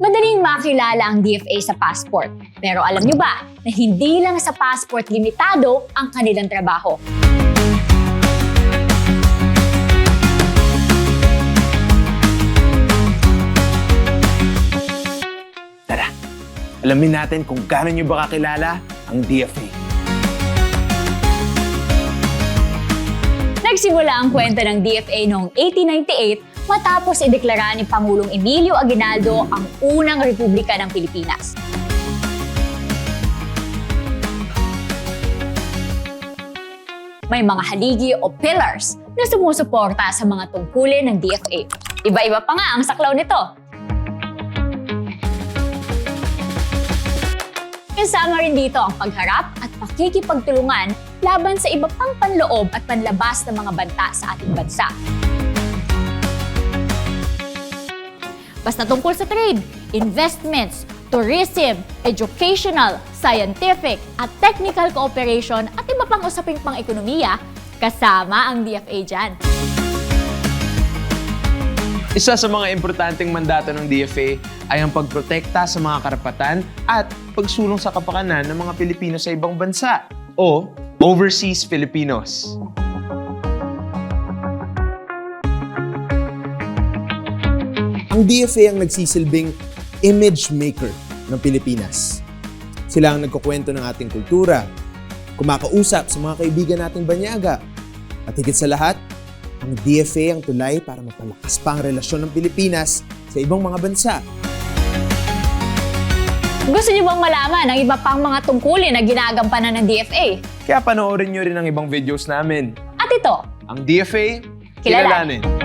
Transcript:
Madaling makilala ang DFA sa passport. Pero alam nyo ba na hindi lang sa passport limitado ang kanilang trabaho? Tara, alamin natin kung gaano nyo ba kakilala ang DFA. Nagsimula ang kwento ng DFA noong 1898 matapos ideklara ni Pangulong Emilio Aguinaldo ang unang republika ng Pilipinas. May mga haligi o pillars na sumusuporta sa mga tungkulin ng DFA. Iba-iba pa nga ang saklaw nito. Kasama rin dito ang pagharap at pakikipagtulungan laban sa iba pang panloob at panlabas ng mga banta sa ating bansa. Basta tungkol sa trade, investments, tourism, educational, scientific, at technical cooperation at iba pang usaping pang-ekonomiya, kasama ang DFA dyan. Isa sa mga importanteng mandato ng DFA ay ang pagprotekta sa mga karapatan at pagsulong sa kapakanan ng mga Pilipino sa ibang bansa o Overseas Filipinos. Ang DFA ang nagsisilbing image maker ng Pilipinas. Sila ang nagkukwento ng ating kultura, kumakausap sa mga kaibigan nating banyaga, at higit sa lahat, ang DFA ang tulay para mapalakas pa ang relasyon ng Pilipinas sa ibang mga bansa. Gusto niyo bang malaman ang iba pang mga tungkulin na ginagampanan ng DFA? Kaya panoorin nyo rin ang ibang videos namin. At ito, Ang DFA, Kilalanin. kilalanin.